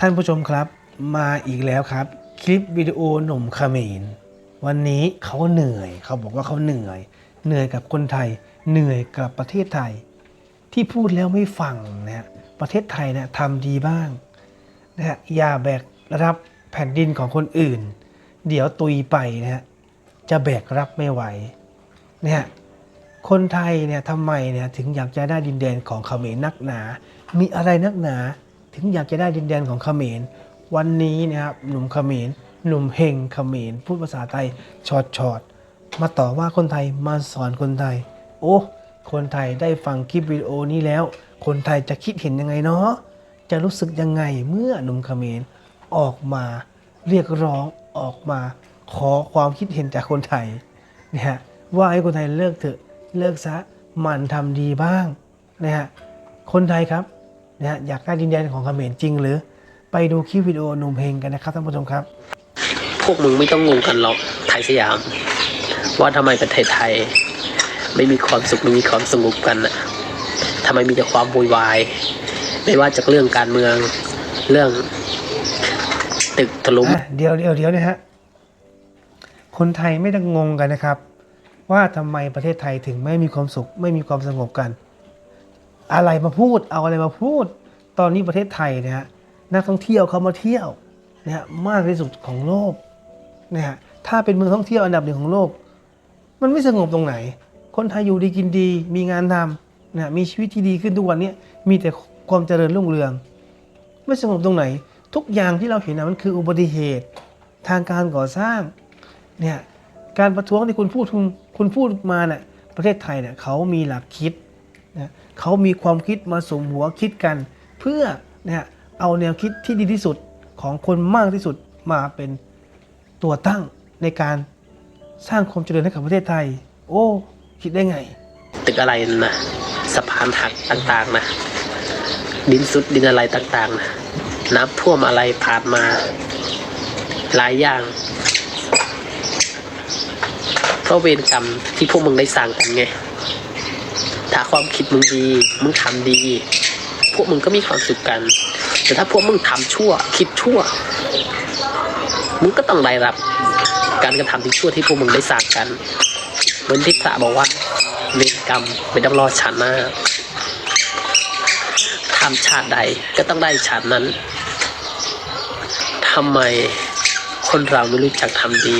ท่านผู้ชมครับมาอีกแล้วครับ คลิปวิดีโอหนุ่มเขมรวันนี้เขาเหนื่อยเขาบอกว่าเขาเหนื่อย เหนื่อยกับคนไทย เหนื่อยกับประเทศไทย ที่พูดแล้วไม่ฟังนะประเทศไทยเนี่ยทำดีบ้างนะฮะอย่าแบกรับแผ่นดินของคนอื่น เดี๋ยวตุยไปนะฮะจะแบกรับไม่ไหวนะฮะคนไทยเนี่ยทำไมเนี่ยถึงอยากจะได้ดินแดนของเขมรนักหนา มีอะไรนักหนา ถึงอยากจะได้ดินแดนของเขมร วันนี้นะครับหนุ่มเขมรหนุ่มเฮงเขมรพูดภาษาไทยชอดชอดๆมาต่อว่าคนไทยมาสอนคนไทย โอ้คนไทยได้ฟังคลิปวิดีโอนี้แล้ว คนไทยจะคิดเห็นยังไงเนาะจะรู้สึกยังไงเมื่อหนุ่มเขมรออกมาเรียกร้องออกมา ขอความคิดเห็นจากคนไทยนะฮะว่าให้คนไทยเลิกเถอะเลิกซะมันทำดีบ้างนะฮะคนไทยครับ นะฮะอยากได้ดินแดนของเขมรจริงหรือ ไปดูคลิปวิดีโอหนุ่มเพลงกันนะครับท่านผู้ชมครับ พวกมึงไม่ต้องงงกันหรอกไทยสยาม ว่าทำไมประเทศไทย ไม่มีความสุขไม่มีความสงบกันน่ะทำไมมีแต่ความโวยวาย ไม่ว่าจากเรื่องการเมืองเรื่อง ตึกถล่มอะเดี๋ยวเดี๋ยวเดี๋ยวนะฮะ คนไทยไม่ต้องงงกันนะครับ ว่าทำไมประเทศไทยถึงไม่มีความสุข ไม่มีความสงบกัน อะไรมาพูดเอาอะไรมาพูด ตอนนี้ประเทศไทยนะฮะนักท่องเที่ยวเขามาเที่ยวนะฮะมากที่สุดของโลกนะฮะถ้าเป็นเมืองท่องเที่ยวอันดับหนึ่งของโลก มันไม่สงบตรงไหน คนไทยอยู่ดีกินดีมีงานทำนะมีชีวิตที่ดีขึ้นทุกวันนี้มีแต่ความเจริญรุ่งเรือง ไม่สงบตรงไหน ทุกอย่างที่เราเห็นนะมันคืออุบัติเหตุ ทางการก่อสร้างเนี่ยการประท้วงที่คุณพูดคุณคุณพูดมาเนี่ยประเทศไทยเนี่ยเขามีหลักคิดนะ เขามีความคิดมาสมหัวคิดกัน เพื่อเนี่ยเอาแนวคิดที่ดีที่สุดของคนมากที่สุดมาเป็นตัวตั้งในการสร้างความเจริญให้กับประเทศไทย โอ้ คิดได้ไง ตึกอะไรนะสะพานหักต่างๆนะ ดินสุดดินอะไรต่างๆนะน้ำท่วมอะไรผ่านมา หลายอย่าง เพราะเวรกรรมที่พวกมึงได้สร้างกันไง ถ้าความคิดมึงดี มึงทำดี พวกมึงก็มีความสุขกัน แต่ถ้าพวกมึงทำชั่ว คิดชั่ว มึงก็ต้องได้รับ การกระทำที่ชั่วที่พวกมึงได้สร้างกัน เหมือนที่พระบอกว่าเวรกรรมไม่ต้องรอชาติหน้าทำชาติใดก็ต้องได้ชาตินั้นทำไมคนเราไม่รู้จักทำดี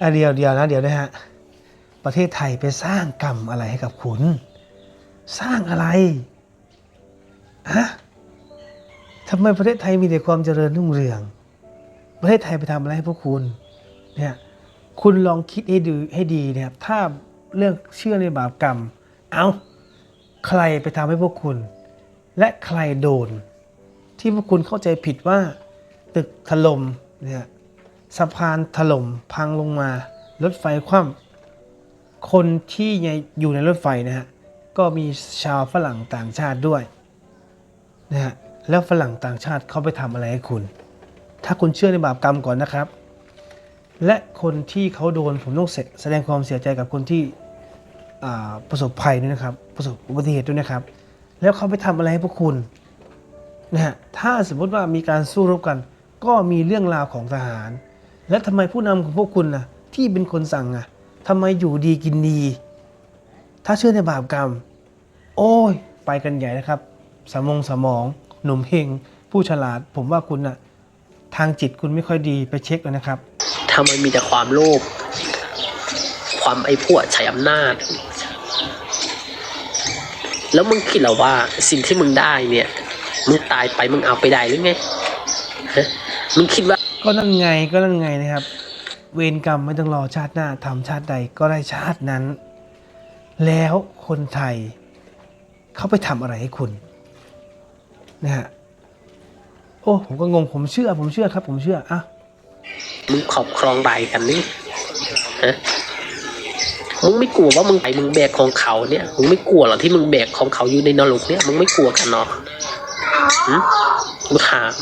อะเดี๋ยวเดียวนะเดี๋ยวนะฮะ ประเทศไทยไปสร้างกรรมอะไรให้กับคุณ สร้างอะไรฮะทำไมประเทศไทยมีแต่ความเจริญรุ่งเรือง ประเทศไทยไปทำอะไรให้พวกคุณเนี่ยคุณลองคิดให้ดูให้ดีเนี่ยถ้าเรื่องเชื่อในบาปกรรม เอาใครไปทำให้พวกคุณ และใครโดน ที่พวกคุณเข้าใจผิดว่า ตึกถล่มเนี่ยสะพานถล่มพังลงมา รถไฟคว่ำ คนที่อยู่ในรถไฟนะฮะก็มีชาวฝรั่งต่างชาติด้วยนะฮะแล้วฝรั่งต่างชาติเขาไปทำอะไรให้คุณ ถ้าคุณเชื่อในบาปกรรมก่อนนะครับ และคนที่เขาโดนผมต้องแสแสดงความเสียใจกับคนที่ประสบภัยด้วยนะครับ ประสบอุบัติเหตุด้วยนะครับ แล้วเขาไปทำอะไรให้พวกคุณนะฮะถ้าสมมติว่ามีการสู้รบกัน ก็มีเรื่องราวของทหาร และทำไมผู้นำของพวกคุณนะที่เป็นคนสั่งอะ ทำไมอยู่ดีกินดี ถ้าเชื่อในบาปกรรม โอ้ย ไปกันใหญ่นะครับ สมองสมอง หนุ่มเฮงผู้ฉลาด ผมว่าคุณน่ะทางจิตคุณไม่ค่อยดีไปเช็คเลยนะครับทำไมมีแต่ความโลภ ความไอ้พวกใช้อำนาจ แล้วมึงคิดเหรอว่าสิ่งที่มึงได้เนี่ย มึงตายไปมึงเอาไปได้หรือไงฮะมึงคิดว่า ก็นั่นไงก็นั่นไงนะครับ เวรกรรมไม่ต้องรอชาติหน้าทำชาติใดก็ได้ชาตินั้น แล้วคนไทยเขาไปทำอะไรให้คุณนะฮะโอ้ผมก็งงผมเชื่อ ผมเชื่อครับ ผมเชื่ออะมึงครอบครองใดกันนี่ฮะมึงไม่กลัวว่ามึงไปมึงแบกของเขาเนี่ยมึงไม่กลัวเหรอที่มึงแบกของเขาอยู่ในนรกเนี่ยมึงไม่กลัวกันเนาะหืมมึงถาม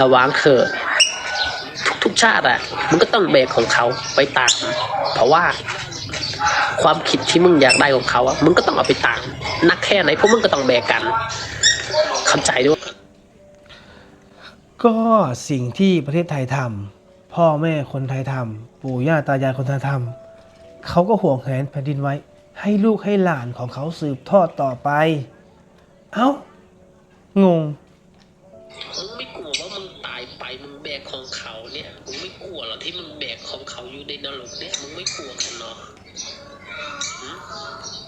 ระวังเถอะ ทุกชาติอะมึงก็ต้องแบกของเขาไปตาม เพราะว่าความคิดที่มึงอยากได้ของเขาอะมึงก็ต้องเอาไปตามนักแค่ไหนพวกมึงก็ต้องแบกกันเข้าใจด้วย ก็สิ่งที่ประเทศไทยทำพ่อแม่คนไทยทำปู่ย่าตายายคนไทยทำเขาก็ห่วงแหนแผ่นดินไว้ ให้ลูกให้หลานของเขาสืบทอดต่อไป เอ้างง นรกเนี่ยมึงไม่กลัวกันเนาะ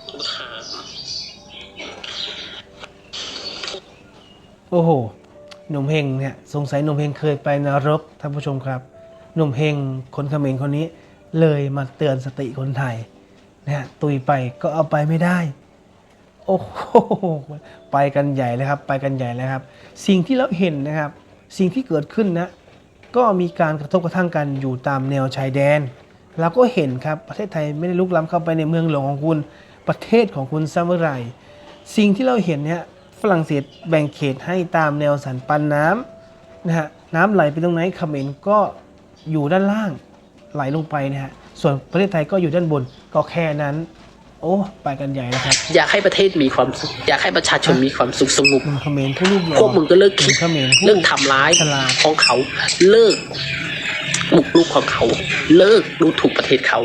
กูถามโอ้โหหนุ่มเฮงเนี่ยสงสัยหนุ่มเฮงเคยไปนรกท่านผู้ชมครับ หนุ่มเฮงคนเขมรคนนี้เลยมาเตือนสติคนไทยนะฮะตุยไปก็เอาไปไม่ได้ โอ้โหไปกันใหญ่เลยครับ ไปกันใหญ่เลยครับ สิ่งที่เราเห็นนะครับ สิ่งที่เกิดขึ้นนะ ก็มีการกระทบกระทั่งกันอยู่ตามแนวชายแดน เราก็เห็นครับประเทศไทยไม่ได้ลุกล้ำเข้าไปในเมืองหลวงของคุณ ประเทศของคุณซะเมื่อไหร่สิ่งที่เราเห็นเนี่ยฝรั่งเศสแบ่งเขตให้ตามแนวสันปันน้ำนะฮะน้ำไหลไปตรงไหนเขมรก็อยู่ด้านล่างไหลลงไปนะฮะส่วนประเทศไทยก็อยู่ด้านบนก็แค่นั้น โอ้ไปกันใหญ่แล้วครับอยากให้ประเทศมีความสุขอยากให้ประชาชนมีความสุขสงบมึงเขมรผู้รูปหล่อพวกมึงก็เลิกคิดงเขมรผู้เลิกทำร้ายฉลาดของเขาเลิก บุกรุกของเขา เลิกดูถูกประเทศเขา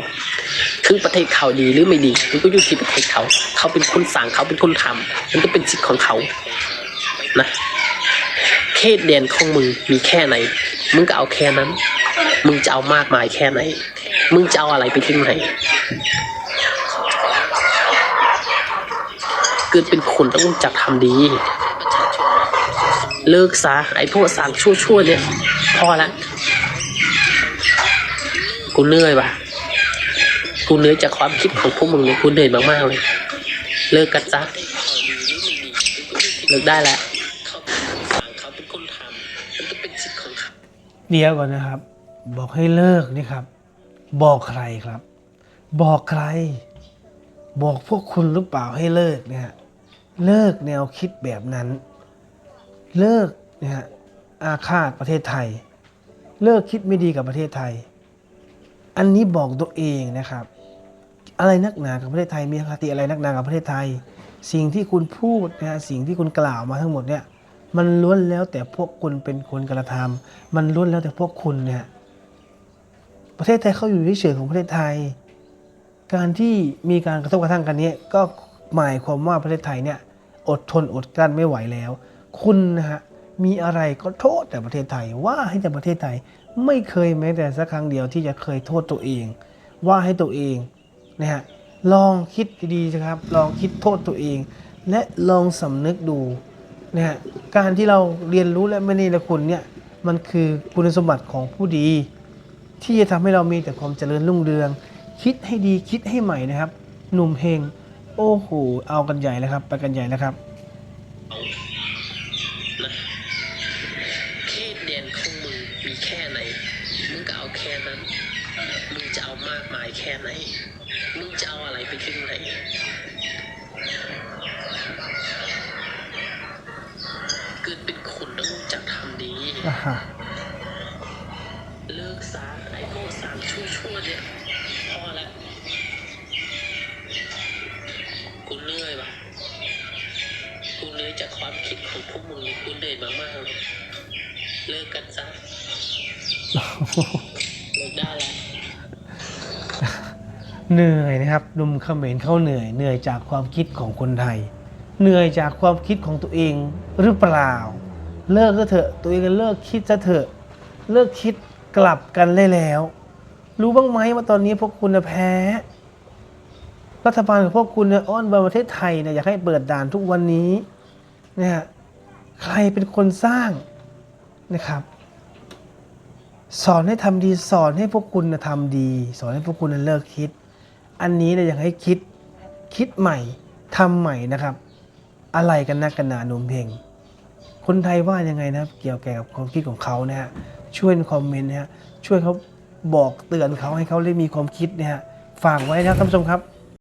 คือประเทศเขาดีหรือไม่ดีมันก็อยู่ที่ประเทศเขา เขาเป็นคนสั่งเขาเป็นคนทำมันก็เป็นสิทธิ์ของเขานะเขตแดนของมึงมีแค่ไหน มึงก็เอาแค่นั้น มึงจะเอามากมายแค่ไหน มึงจะเอาอะไรไปถึงไหนเกิดเป็นคนต้องจักทำดี เลิกซะไอ้พวกสั่งชั่วๆเนี่ย พอละ กูเหนื่อยว่ะกูเหนื่อยจากความคิดของพวกมึงเนี่ยกูเหนื่อยมากๆเลย เลิกกันซะเลิกได้แล้วเขาเป็นคนทำมันก็เป็นสิทธิ์ของเขาเดียวก่อนนะครับ บอกให้เลิกนี่ครับ บอกใครครับ บอกใคร บอกพวกคุณหรือเปล่าให้เลิกเนี่ยเลิกแนวคิดแบบนั้น เลิกเนี่ยอาฆาตประเทศไทย เลิกคิดไม่ดีกับประเทศไทย อันนี้บอกตัวเองนะครับ อะไรนักหนากับประเทศไทยมีคติอะไรนักหนากับประเทศไทย สิ่งที่คุณพูดนะสิ่งที่คุณกล่าวมาทั้งหมดเนี่ยมันล้วนแล้วแต่พวกคุณเป็นคนกระทำมันล้วนแล้วแต่พวกคุณเนี่ยประเทศไทยเขาอยู่เฉยๆของประเทศไทย การที่มีการกระทบกระทั่งกันนี้ก็หมายความว่าประเทศไทยเนี่ยอดทนอดกลั้นไม่ไหวแล้ว คุณนะฮะมีอะไรก็โทษแต่ประเทศไทยว่าให้แต่ประเทศไทย ไม่เคยแม้แต่สักครั้งเดียวที่จะเคยโทษตัวเอง ว่าให้ตัวเองนะฮะลองคิดดีๆนะครับ ลองคิดโทษตัวเอง และลองสำนึกดูนะฮะการที่เราเรียนรู้และไม่เนรคุณเนี่ยมันคือคุณสมบัติของผู้ดี ที่จะทำให้เรามีแต่ความเจริญรุ่งเรือง คิดให้ดีคิดให้ใหม่นะครับ หนุ่มเฮงโอ้โหเอากันใหญ่แล้วครับ ไปกันใหญ่แล้วครับ เขตแดนของมึงมี แค่ไหน มึงก็เอาแค่นั้น มึงจะเอามากมายแค่ไหน มึงจะเอาอะไรไปถึงไหนเกิดเป็นคนต้องรู้จักทำดีอ่าฮะเลิกซะไอ้พวกสามชั่วๆเนี่ยพอละกูเหนื่อยว่ะกูเหนื่อยจากความคิดของพวกมึงเนี่ยกูเหนื่อยมากๆเลยเลิกกันซะ เลิกได้แล้วเหนื่อยนะครับหนุ่มเขมรเขาเหนื่อย เหนื่อยจากความคิดของคนไทย เหนื่อยจากความคิดของตัวเองหรือเปล่า เลิกก็เถอะ ตัวเองก็เลิกคิดซะเถอะ เลิกคิดกลับกันได้แล้ว รู้บ้างไหมว่าตอนนี้พวกคุณแพ้ รัฐบาลของพวกคุณเนี่ยอ้อนวอนประเทศไทยเนี่ยอยากให้เปิดด่านทุกวันนี้เนี่ยใครเป็นคนสร้างนะครับ สอนให้ทำดีสอนให้พวกคุณนะทำดี สอนให้พวกคุณเลิกคิด อันนี้เนี่ยอยากให้คิดคิดใหม่ทำใหม่นะครับ อะไรกันนักกันหนาหนุ่มเพลงคนไทยว่ายังไงนะครับ เกี่ยวแก่กับความคิดของเขานะฮะช่วยคอมเมนต์นะฮะช่วยเขาบอกเตือนเขาให้เขาได้มีความคิดนะฮะฝากไว้นะครับท่านผู้ชมครับ